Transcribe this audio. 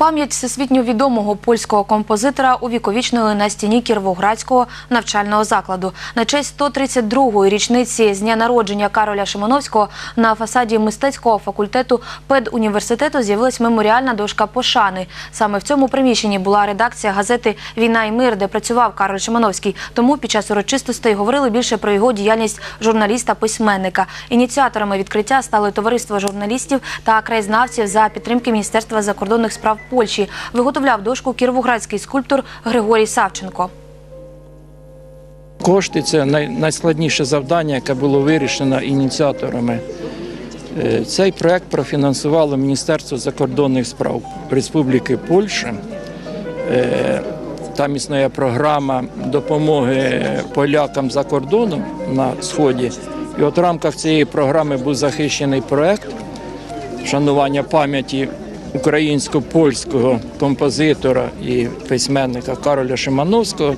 Пам'ять всесвітньо відомого польського композитора увіковічнили на стіні Кіровоградського навчального закладу. На честь 132-ї річниці з дня народження Кароля Шимановського на фасаді мистецького факультету педуніверситету з'явилась меморіальна дошка пошани. Саме в цьому приміщенні була редакція газети Війна і мир, де працював Кароль Шимановський. Тому під час урочистостей говорили більше про його діяльність журналіста-письменника. Ініціаторами відкриття стали товариство журналістів та краєзнавців за підтримки Міністерства закордонних справ Польщі. Виготовляв дошку кіровоградський скульптор Григорій Савченко. Кошти це найскладніше завдання, яке було вирішено ініціаторами. Е, Цей проект профінансувало Міністерство закордонних справ Республіки Польща. Е, Там існує програма допомоги полякам за кордоном на сході. І от в рамках цієї програми був захищений проект шанування пам'яті українсько-польського композитора і письменника Кароля Шимановського.